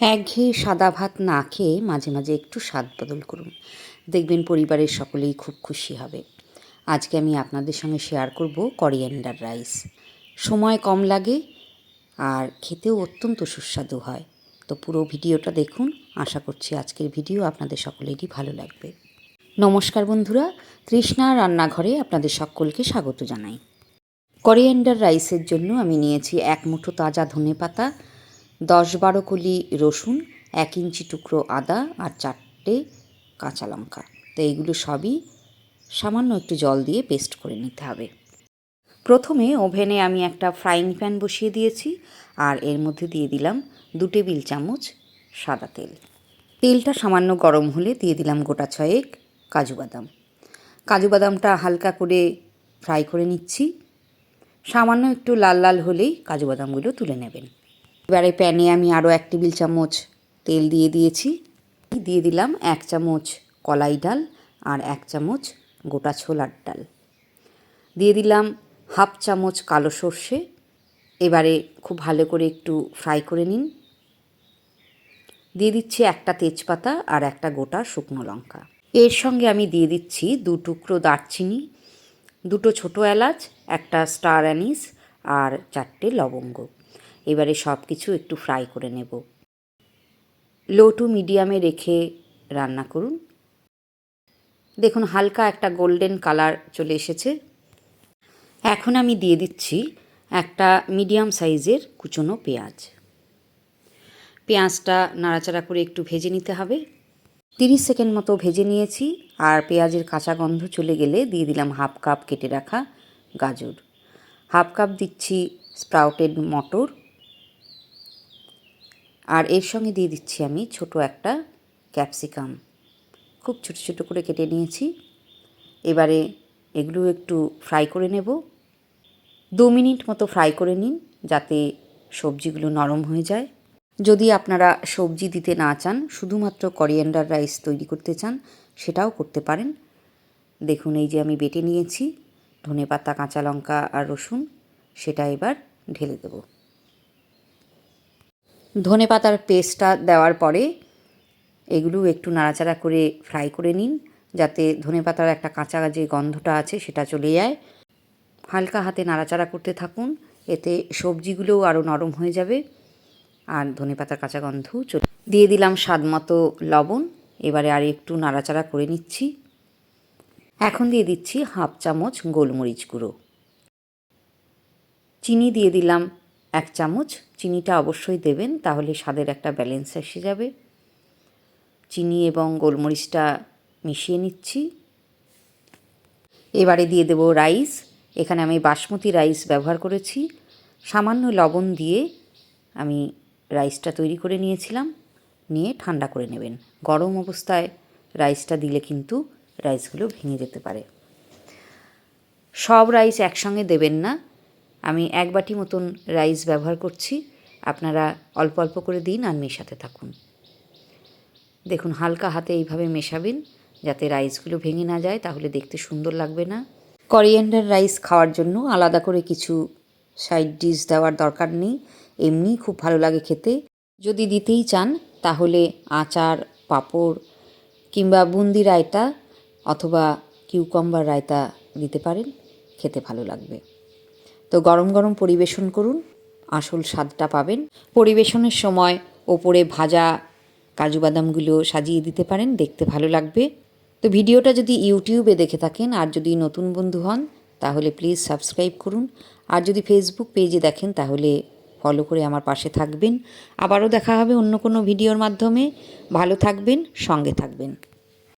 একঘেয়ে সাদা ভাত না খেয়ে মাঝে মাঝে একটু স্বাদ বদল করুন। দেখবেন পরিবারের সকলেই খুব খুশি হবে। আজকে আমি আপনাদের সঙ্গে শেয়ার করব করিয়েন্ডার রাইস সময় কম লাগে আর খেতেও অত্যন্ত সুস্বাদু হয়। তো পুরো ভিডিওটা দেখুন। আশা করছি আজকের ভিডিও আপনাদের সকলেরই ভালো লাগবে। নমস্কার বন্ধুরা, তৃষ্ণা রান্নাঘরে আপনাদের সকলকে স্বাগত জানাই। করিয়েন্ডার রাইসের জন্য আমি নিয়েছি এক মুঠো তাজা ধনে পাতা দশ বারো কলি রসুন, এক ইঞ্চি টুকরো আদা আর চারটে কাঁচা লঙ্কা। তো এইগুলো সবই সামান্য একটু জল দিয়ে পেস্ট করে নিতে হবে। প্রথমে ওভেনে আমি একটা ফ্রাইং প্যান বসিয়ে দিয়েছি আর এর মধ্যে দিয়ে দিলাম দু টেবিল চামচ সাদা তেল। তেলটা সামান্য গরম হলে দিয়ে দিলাম গোটা ছয়েক কাজু বাদাম। কাজু বাদামটা হালকা করে ফ্রাই করে নিচ্ছি। সামান্য একটু লাল লাল হলেই কাজু বাদামগুলো তুলে নেবেন। এবারে প্যানে আমি আরও এক টেবিল চামচ তেল দিয়ে দিয়েছি। দিয়ে দিলাম এক চামচ কলাই ডাল আর এক চামচ গোটা ছোলার ডাল। দিয়ে দিলাম হাফ চামচ কালো সর্ষে। এবারে খুব ভালো করে একটু ফ্রাই করে নিন। দিয়ে দিচ্ছি একটা তেজপাতা আর একটা গোটা শুকনো লঙ্কা। এর সঙ্গে আমি দিয়ে দিচ্ছি দু টুকরো দারচিনি, দুটো ছোটো এলাচ, একটা স্টার অ্যানিস আর চারটে লবঙ্গ। এবারে সব কিছু একটু ফ্রাই করে নেব। লো টু মিডিয়ামে রেখে রান্না করুন। দেখুন, হালকা একটা গোল্ডেন কালার চলে এসেছে। এখন আমি দিয়ে দিচ্ছি একটা মিডিয়াম সাইজের কুচনো পেঁয়াজ। পেঁয়াজটা নাড়াচাড়া করে একটু ভেজে নিতে হবে। তিরিশ সেকেন্ড মতো ভেজে নিয়েছি আর পেঁয়াজের কাঁচা গন্ধ চলে গেলে দিয়ে দিলাম হাফ কাপ কেটে রাখা গাজর। হাফ কাপ দিচ্ছি স্প্রাউটেড মটর। আর এর সঙ্গে দিয়ে দিচ্ছি আমি ছোট একটা ক্যাপসিকাম। খুব ছোট ছোট করে কেটে নিয়েছি। এবারে এগুলো একটু ফ্রাই করে নেব। দু মিনিট মতো ফ্রাই করে নিন যাতে সবজিগুলো নরম হয়ে যায়। যদি আপনারা সবজি দিতে না চান, শুধুমাত্র করিয়েন্ডার রাইস তৈরি করতে চান, সেটাও করতে পারেন। দেখুন, এই যে আমি বেটে নিয়েছি ধনে পাতা কাঁচা লঙ্কা আর রসুন, সেটা এবার ঢেলে দেব। ধনে পাতার পেস্টটা দেওয়ার পরে এগুলো একটু নাড়াচাড়া করে ফ্রাই করে নিন, যাতে ধনে পাতার একটা কাঁচা যে গন্ধটা আছে সেটা চলে যায়। হালকা হাতে নাড়াচাড়া করতে থাকুন, এতে সবজিগুলোও আরও নরম হয়ে যাবে আর ধনে পাতার কাঁচা গন্ধও চলে দিয়ে দিলাম স্বাদ মতো লবণ, এবারে আর একটু নাড়াচাড়া করে নিচ্ছি। এখন দিয়ে দিচ্ছি হাফ চামচ গোলমরিচ গুঁড়ো। চিনি দিয়ে দিলাম এক চামচ চিনিটা অবশ্যই দেবেন, তাহলে স্বাদের একটা ব্যালেন্স এসে যাবে। চিনি এবং গোলমরিচটা মিশিয়ে নিচ্ছি। এবারে দিয়ে দেব রাইস। এখানে আমি বাসমতি রাইস ব্যবহার করেছি। সামান্য লবণ দিয়ে আমি রাইসটা তৈরি করে নিয়েছিলাম। নিয়ে ঠান্ডা করে নেবেন। গরম অবস্থায় রাইসটা দিলে কিন্তু রাইসগুলো ভেঙে যেতে পারে। সব রাইস একসঙ্গে দেবেন না। আমি এক বাটি মতন রাইস ব্যবহার করছি। আপনারা অল্প অল্প করে দিন আর মেশাতে থাকুন। দেখুন, হালকা হাতে এইভাবে মেশাবেন যাতে রাইসগুলো ভেঙে না যায়, তাহলে দেখতে সুন্দর লাগবে না। করিয়েন্ডার রাইস খাওয়ার জন্য আলাদা করে কিছু সাইড ডিশ দেওয়ার দরকার নেই। এমনিই খুব ভালো লাগে খেতে। যদি দিতেই চান, তাহলে আচার, পাঁপড় কিংবা বুন্দি রায়তা অথবা কিউকম্বার রায়তা দিতে পারেন। খেতে ভালো লাগবে। তো গরম গরম পরিবেশন করুন, আসল স্বাদটা পাবেন। পরিবেশনের সময় ওপরে ভাজা কাজু বাদামগুলো সাজিয়ে দিতে পারেন, দেখতে ভালো লাগবে। তো ভিডিওটা যদি ইউটিউবে দেখে থাকেন আর যদি নতুন বন্ধু হন, তাহলে প্লিজ সাবস্ক্রাইব করুন। আর যদি ফেসবুক পেজে দেখেন, তাহলে ফলো করে আমার পাশে থাকবেন। আবারও দেখা হবে অন্য কোনো ভিডিওর মাধ্যমে। ভালো থাকবেন, সঙ্গে থাকবেন।